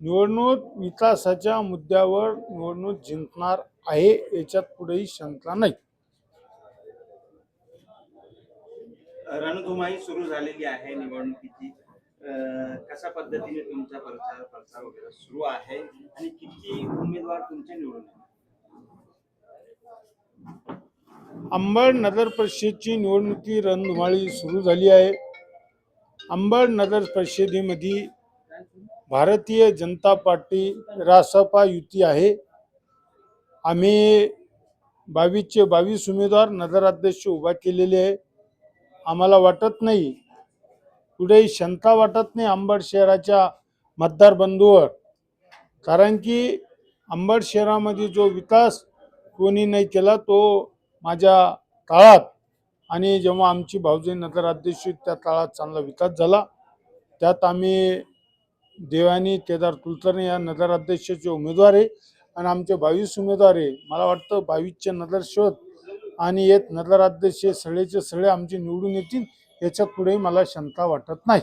निवडणूक विकासाच्या मुद्द्यावर निवडणूक जिंकणार आहे याच्यात पुढेही शंका नाही. रणधुमाई सुरू झालेली आहे निवडणुकीची. कशा पद्धतीने तुमचा प्रचार प्रसार वगैरे सुरू आहे आणि किती उमेदवार तुमचे निवडून? अंबड नगर परिषदची निवडणुकी रणधुमाळी सुरू झाली आहे. अंबड नगर परिषदेमध्ये भारतीय जनता पार्टी रासपा युती आहे. आम्ही बावीसचे बावीस उमेदवार नगराध्यक्ष उभा केलेले आहे. आम्हाला वाटत नाही पुढे शंका वाटत नाही अंबड शहराच्या मतदार बंधूवर. कारण की अंबड शहरामध्ये जो विकास कोणी नाही केला तो माझ्या काळात आणि जेव्हा आमची भाऊजी नगराध्यक्ष त्या काळात चांगला विकास झाला त्यात आम्ही देवानी केदार कुलकर्णी या नगराध्यक्षाचे उमेदवार आहे आणि आमचे बावीस उमेदवार आहे. मला वाटतं बावीसचे नगरसेवक आणि येत नगराध्यक्ष सगळेचे सगळे आमचे निवडून येतील याच्यापुढे मला शंका वाटत नाही.